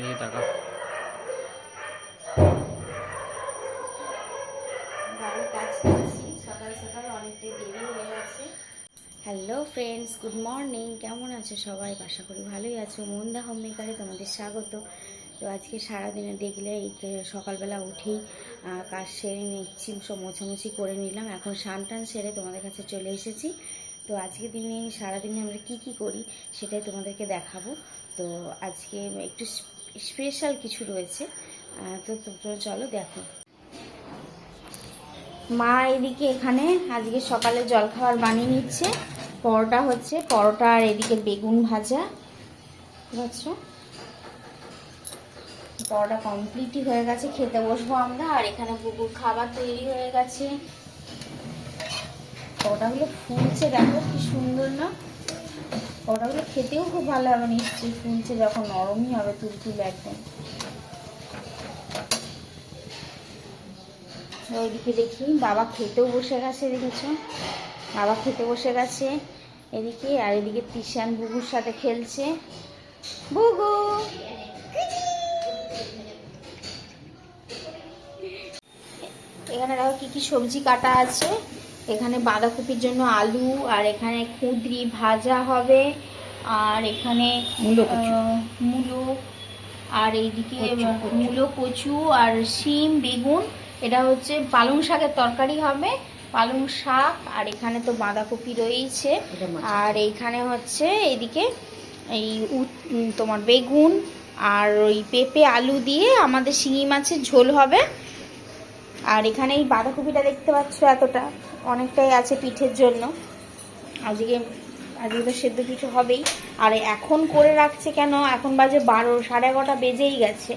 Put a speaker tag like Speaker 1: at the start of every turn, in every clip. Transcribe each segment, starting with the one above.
Speaker 1: এই টাকা।
Speaker 2: কাজ করছি সকাল সকাল অনেকটাই দেরি হয়ে গেছে। হ্যালো ফ্রেন্ডস গুড মর্নিং কেমন আছো সবাই? আশা করি ভালোই আছো। মন্দা হোম মেকারে তোমাদের স্বাগত। তো আজকে সারাদিনে দেখলে এই সকালবেলা উঠেই কাজ সেরে নিচ্ছি, সব মোছামুছি করে নিলাম। এখন স্নান টান সেরে তোমাদের কাছে চলে এসেছি। তো আজকে দিনে, সারাদিনে আমরা কি কি করি সেটাই তোমাদেরকে দেখাবো। তো আজকে একটু স্পেশাল কিছু রয়েছে। তো চলো দেখো। মা এদিকে এখানে আজকে সকালে জলখাবার বানিয়ে নিচ্ছে। পরোটা হচ্ছে, পরোটা আর এদিকে বেগুন ভাজা। বুঝছ? পরোটা কমপ্লিটই হয়ে গেছে, খেতে বসবো আমরা। আর এখানে বুকুর খাবার তৈরি হয়ে গেছে। পরোটাগুলো ফুলছে, দেখো কি সুন্দর না? পরোটাগুলো খেতেও খুব ভালো হবে নিশ্চয়ই ফুলছে, যখন নরমই হবে তুলতুলে একদম। ওইদিকে দেখি, বাবা খেতেও বসে গেছে, দেখেছ? বাবা খেতে বসে গেছে এদিকে, আর এদিকে তিশান বুগুর সাথে খেলছে। বুগু এখানে দেখো কি কি সবজি কাটা আছে। এখানে বাঁধাকপির জন্য আলু আর এখানে কুঁদরি ভাজা হবে আর এখানে
Speaker 1: মূলো
Speaker 2: আর এইদিকে মূলো কচু। আর শিম বেগুন এটা হচ্ছে পালং শাকের তরকারি হবে পালং শাক আর এখানে তো বাঁধাকপি রয়েছে আর এইখানে হচ্ছে এদিকে এই তোমার বেগুন আর ওই পেঁপে আলু দিয়ে আমাদের শিঙি মাছের ঝোল হবে আর এখানে এই বাঁধাকপিটা দেখতে পাচ্ছ এতটা অনেকটাই আছে পিঠের জন্য। আজকে আজকে তো সেদ্ধ পিঠে হবেই। আর এখন করে রাখছে কেন? এখন বাজে বারো সাড়ে এগারোটা বেজেই গেছে।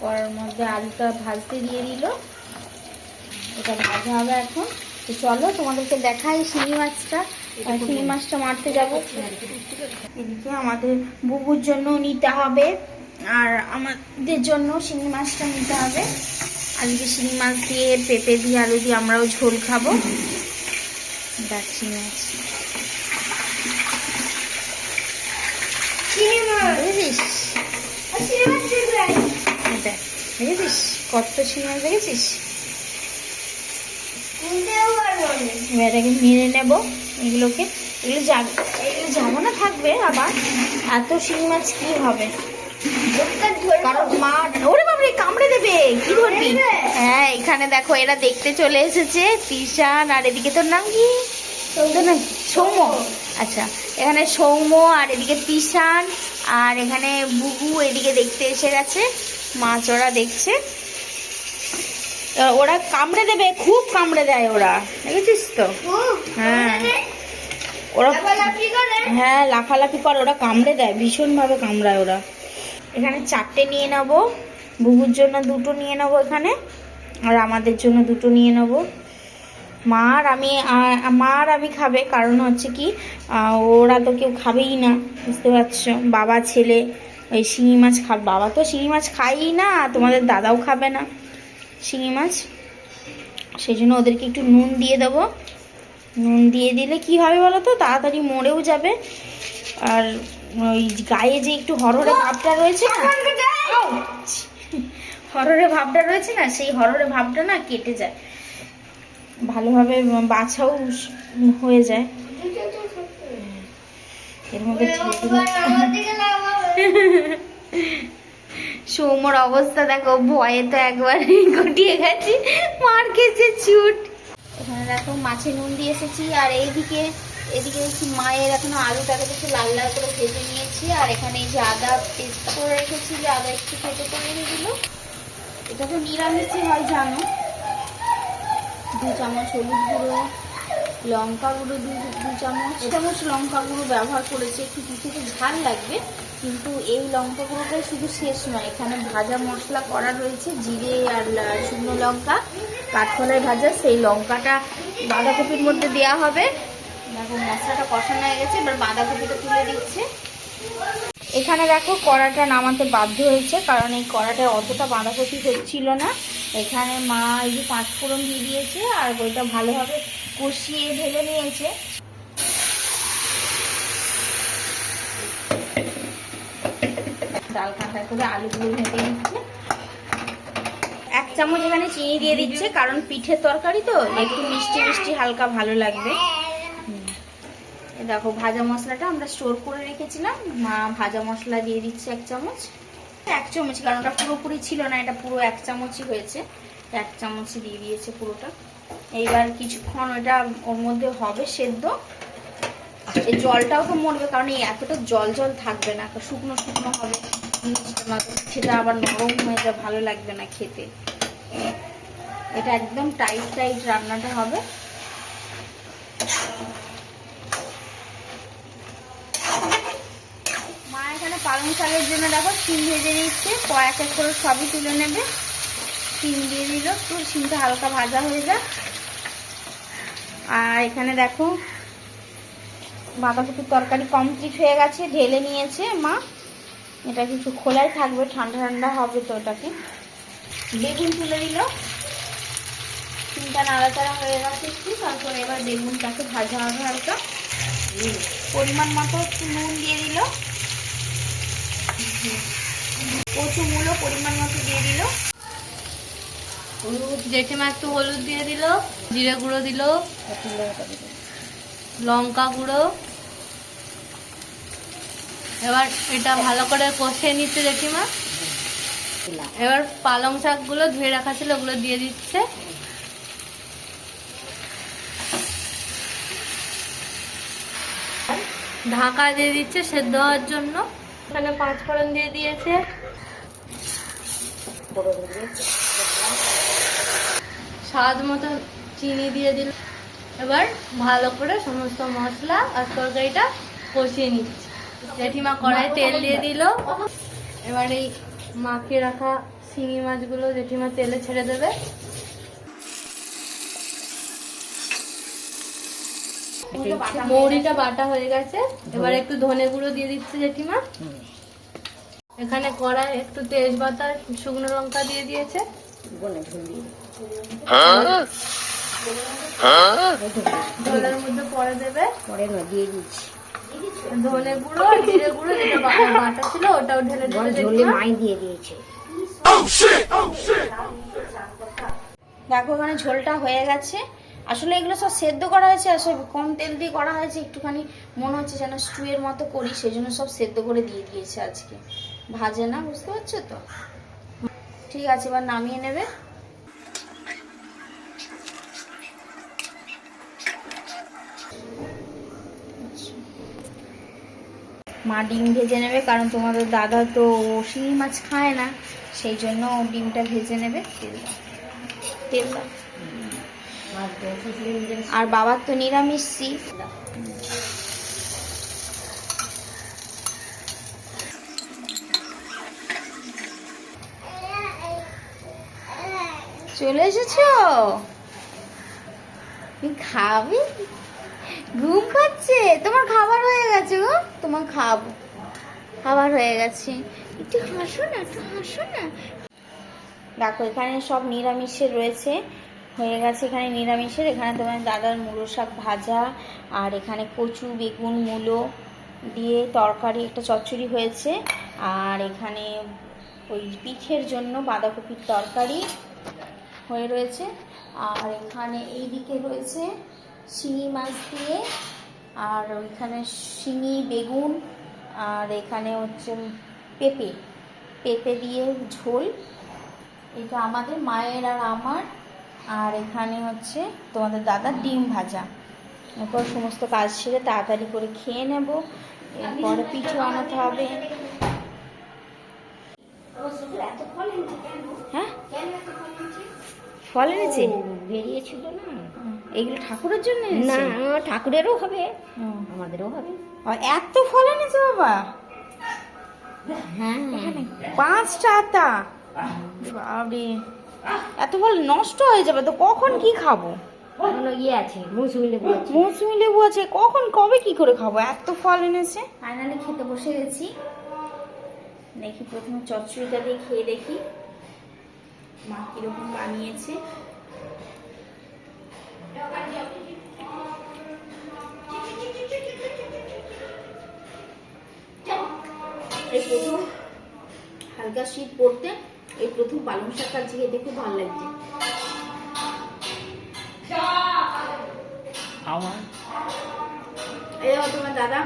Speaker 2: করার মধ্যে আলুটা ভাজতে দিয়ে দিল। এটা ভাজা হবে এখন। তো চলো তোমাদেরকে দেখাই শিঙি মাছটা। শিঙি মাছটা মারতে যাব। এদিকে আমাদের বুবুর জন্য নিতে হবে। আর আমাদের জন্য শিঙি মাছটা নিতে হবে। আজকে শিঙি মাছ দিয়ে পেঁপে দিয়ে আলু দিয়ে আমরাও ঝোল খাব। দেখ শিঙি মাছ। দেখেছিস দেখ দেখেছিস কত শিঙি মাছ দেখেছিস? এটাকে মেরে নেব এগুলোকে। এগুলো এগুলো যাব না থাকবে আবার। এত শিঙি মাছ কি হবে? কারণ মা ওরে বাবরে কামড়ে দেবে। কি ধরবি? হ্যাঁ এখানে দেখো এরা দেখতে চলে এসেছে তিশান আর এদিকে তোর নাম কি? সৌম্য। আচ্ছা এখানে সৌম্য আর এদিকে তিশান আর এখানে বুবু এদিকে দেখতে এসে গেছে মাছ ওরা দেখছে। ওরা কামড়ে দেবে খুব কামড়ে দেয় ওরা। দেখেছিস তো? হ্যাঁ। ওরা হ্যাঁ লাফালাফি করে ওরা কামড়ে দেয় ভীষণভাবে কামড়ায় ওরা। এখানে চারটে নিয়ে নেব। বুবুর জন্য দুটো নিয়ে নেব এখানে, আর আমাদের জন্য দুটো নিয়ে নেব। মা আর আমি মা আর আমি খাবে, কারণ হচ্ছে কি ওরা তো কেউ খাবেই না, বুঝতে পারছ? বাবা, ছেলে, ওই শিঙি মাছ খাবে বাবা তো শিঙি মাছ খায়ই না তোমাদের দাদাও খাবে না শিঙি মাছ। সেই জন্য ওদেরকে একটু নুন দিয়ে দেবো। নুন দিয়ে দিলে কি হবে বলো তো? তাড়াতাড়ি মরেও যাবে। আর ওই গায়ে যে একটু হরহরে ভাবটা রয়েছে না! হরহরে ভাবটা রয়েছে না? সেই হরহরে ভাবটা না কেটে যায়। ভালোভাবে বাছাও হয়ে যায়। এর মধ্যে সৌমর অবস্থা দেখো ভয়ে তো একবার ঘটিয়ে গেছে। মার খেয়েছে চুট। এখানে দেখো মাছে নুন দিয়ে এসেছি আর এইদিকে এদিকে দেখছি মায়ের এখনও আলুটাকে একটু লাল লাল করে ভেজে নিয়েছি, আর এখানে এই যে আদা পেস্ট করে রেখেছি, যে আদা একটু কেটে করে দিল এটা তো নিরামিষই হয়, জানো? দু চামচ হলুদ গুঁড়ো, লঙ্কা গুঁড়ো দু দু চামচ। চামচ লঙ্কা গুঁড়ো ব্যবহার করেছি, একটু পিঠেতে ঝাল লাগবে, কিন্তু এই লঙ্কা গুঁড়োটাই শুধু শেষ নয়, এখানে ভাজা মশলা করা রয়েছে, জিরে আর শুকনো লঙ্কা কাঠকলায় ভাজা, সেই লঙ্কাটা বাঁধাকপির মধ্যে দেওয়া হবে। দেখো মশলাটা কষানো হয়ে গেছে, এবার বাঁধাকপিটা তুলে দিচ্ছে। এখানে দেখো কড়াটা নামাতে বাধ্য হয়েছে, কারণ এই কড়াটা অতটা বাঁধাকপি হচ্ছিল না। এখানে মা এই যে পাঁচফোড়ন দিয়ে দিয়েছে, আর ওইটা ভালোভাবে কষিয়ে ঢেলে নিয়েছে। ডাল করে আলুগুলো ভেজে নিচ্ছে। এক চামচ এখানে চিনি দিয়ে দিচ্ছে, কারণ পিঠের তরকারি তো, একটু মিষ্টি মিষ্টি, হালকা ভালো লাগবে। দেখো, ভাজা মশলাটা আমরা স্টোর করে রেখেছিলাম। মা ভাজা মশলা দিয়ে দিচ্ছে এক চামচ। এক চামচ, কারণ ওটা পুরোপুরি ছিল না, এটা পুরো এক চামচই হয়েছে। এক চামচই দিয়ে দিয়েছে পুরোটা। এইবার কিছুক্ষণ ওটা ওর মধ্যে হবে সেদ্ধ। এই জলটাও তো মরবে, কারণ এই এতটা জল জল থাকবে না শুকনো শুকনো হবে। সেটা আবার নরম হয়ে যা ভালো লাগবে না খেতে। এটা একদম টাইট টাইট রান্নাটা হবে মা এখানে পালং জন্য দেখো সিম ভেজে নিচ্ছে। কয়েক এক করে সবই তুলে নেবে। সিম দিয়ে দিল তো সিমটা হালকা ভাজা হয়ে যাক। আর এখানে দেখো বাঁধাকপির তরকারি কমপ্লিট হয়ে গেছে, ঢেলে নিয়েছে মা। এটা কিছু খোলাই থাকবে, ঠান্ডা ঠান্ডা হবে তো ওটাকে। বেগুন তুলে দিল। সিমটা নাড়াচাড়া হয়ে গেছে একটু, তারপরে এবার বেগুনটাকে ভাজা হবে হালকা। পরিমাণ মতো একটু নুন দিয়ে দিল। কচু মূলো পরিমাণ মতো দিয়ে দিল।
Speaker 3: জেঠিমা একটু হলুদ দিয়ে দিল, জিরে গুঁড়ো দিল, লঙ্কা গুঁড়ো। এবার এটা ভালো করে কষিয়ে নিচ্ছে জেঠিমা। এবার পালং শাকগুলো ধুয়ে রাখা ছিল, ওগুলো দিয়ে দিচ্ছে। ঢাকা দিয়ে দিচ্ছে সেদ্ধ হওয়ার জন্য। এখানে পাঁচ ফোড়ন দিয়ে দিয়েছে। স্বাদ মতো চিনি দিয়ে দিল। এবার ভালো করে সমস্ত মশলা আর তরকারিটা কষিয়ে নিচ্ছি। জেঠিমা কড়াই তেল দিয়ে দিল। এবার এই মাখিয়ে রাখা শিঙি মাছগুলো জেঠিমা তেলে ছেড়ে দেবে। মৌরিটা বাটা হয়ে গেছে। এবার একটু ধনে গুঁড়ো দিয়ে দিচ্ছে জেঠিমা। এখানে কড়াই একটু তেজপাতা শুকনো লঙ্কা দিয়ে দিয়েছে। ঝোলের মধ্যে পরে দেবে।
Speaker 2: পরে না দিয়ে দিচ্ছি
Speaker 3: ধনে গুঁড়ো জিরে গুঁড়ো যেটা বাটা ছিল ওটাও ঢেলে দেবে
Speaker 2: মাই দিয়ে দিয়েছে। দেখো ওখানে ঝোলটা হয়ে গেছে। আসলে এগুলো সব সেদ্ধ করা হয়েছে আর সব কম তেল দিয়ে করা হয়েছে, একটুখানি মনে হচ্ছে যেন স্টুয়ের মতো করি সেই জন্য সব সেদ্ধ করে দিয়ে দিয়েছে আজকে। ভাজে না, বুঝতে পারছ তো? ঠিক আছে, এবার নামিয়ে নেবে। মা ডিম ভেজে নেবে, কারণ তোমাদের দাদা তো শিঙি মাছ খায় না, সেই জন্য ডিমটা ভেজে নেবে, তেল তেল দাও। আর বাবার তো নিরামিষ চলে এসেছ? খাবে? ঘুম পাচ্ছে? তোমার খাবার হয়ে গেছে গো। তোমার খাব, খাবার হয়ে গেছে। একটু হাসো না, একটু হাসো না। দেখো, এখানে সব নিরামিষের রয়েছে। হয়ে গেছে এখানে নিরামিষের। এখানে তোমার দাদার মূলো শাক ভাজা, আর এখানে কচু, বেগুন, মুলো দিয়ে তরকারি, একটা চচ্চড়ি হয়েছে। আর এখানে ওই পিঠের জন্য বাঁধাকপির তরকারি হয়ে রয়েছে। আর এখানে এই দিকে রয়েছে শিঙি মাছ দিয়ে, আর ওইখানে শিঙি, বেগুন, আর এখানে হচ্ছে পেঁপে। পেঁপে দিয়ে ঝোল। এটা আমাদের, মায়ের আর আমার। আর এখানে হচ্ছে তোমাদের দাদার ডিম ভাজা। এরপর সমস্ত কাজ সেরে তাড়াতাড়ি করে খেয়ে নেব। এরপরে পিঠে আনাতে হবে। হ্যাঁ? ফল এনেছে?
Speaker 4: বেরিয়েছিল না।
Speaker 2: এইগুলো ঠাকুরের জন্য
Speaker 4: না ঠাকুরেরও হবে। আমাদেরও হবে।
Speaker 2: এত ফল এনেছে বাবা?
Speaker 4: হ্যাঁ।
Speaker 2: পাঁচটা আতা বাবরে এত ফল নষ্ট হয়ে যাবে তো কখন কি খাব?
Speaker 4: ইয়ে আছে মৌসুমি লেবু আছে।
Speaker 2: মৌসুমি লেবু আছে কখন কবে কি করে খাব? এত ফল এনেছে। ফাইনালি খেতে বসে গেছি। দেখি প্রথমে চচ্চড়িটা দিয়ে খেয়ে দেখি। মা কীরকম বানিয়েছে। এই প্রথম হালকা শীত পড়তে এই প্রথম পালং শাক আজকে খেতে খুব ভালো লাগছে। এই তোমার দাদা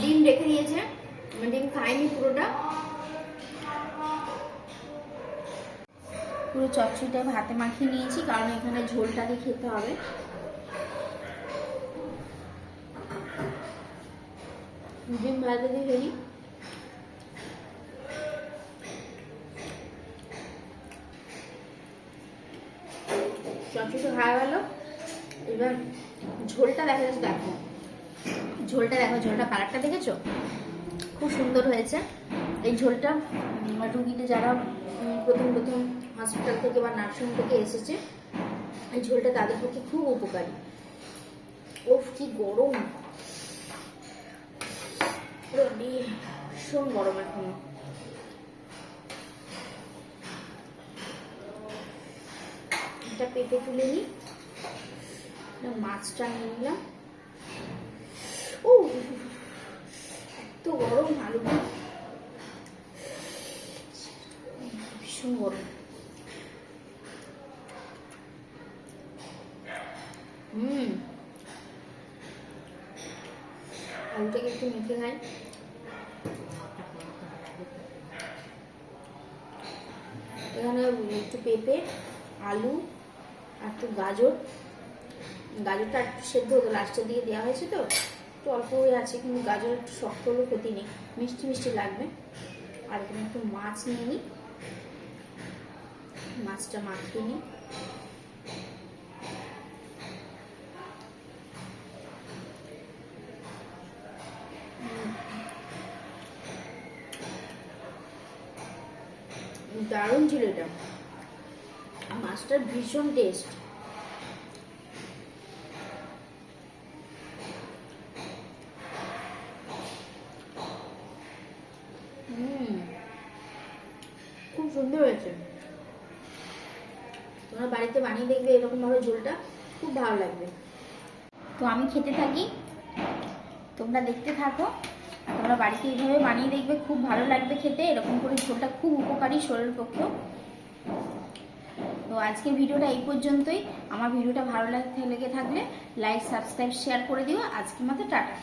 Speaker 2: ডিম রেখে দিয়েছে। ডিম খাইনি পুরোটা। পুরো চচ্চড়িটা ভাতে মাখিয়ে নিয়েছি কারণ এখানে ঝোলটা দিয়ে খেতে হবে। ডিম ভাতে দিয়ে ফেলি খাওয়া গেল। এবার ঝোলটা দেখা যাচ্ছে, দেখো। ঝোলটা দেখো, ঝোলটা কালারটা দেখেছ? খুব সুন্দর হয়েছে। এই ঝোলটা রুগীতে যারা প্রথম প্রথম হসপিটাল থেকে বা নার্সিং থেকে এসেছে, এই ঝোলটা তাদের পক্ষে খুব উপকারী। ওফ, কি গরম। ভীষণ গরম এখন। এটা পেটে তুলে নিই। মাছটা নিয়ে নিলাম। ও, এত গরম আলু ভীষণ গরম। হুম। আলুটাকে একটু মেখে খাই। এখানে একটু পেঁপে, আলু একটু গাজর। গাজরটা একটু সেদ্ধ হতো লাস্টের দিকে দেওয়া হয়েছে তো। একটু অল্প হয়ে আছে, কিন্তু গাজর একটু শক্ত হলেও ক্ষতি নেই। মিষ্টি মিষ্টি লাগবে। আর এখানে একটু মাছ নিয়ে নিই মাছটা মাখিয়ে নিই দারুণ ছিল এটা। মাছটার ভীষণ টেস্ট খুব সুন্দর হয়েছে। তোমরা বাড়িতে বানিয়ে দেখবে এরকম ভাবে ঝোলটা, খুব ভালো লাগবে। তো আমি খেতে থাকি। তোমরা দেখতে থাকো। তোমরা বাড়িতে এইভাবে বানিয়ে দেখবে, খুব ভালো লাগবে খেতে। এরকম করে ঝোলটা খুব উপকারী শরীরের পক্ষেও। তো আজকের ভিডিওটা এই পর্যন্তই। আমার ভিডিওটা ভালো লাগে লেগে থাকলে লাইক সাবস্ক্রাইব শেয়ার করে দিও। আজকের মতো টাটা।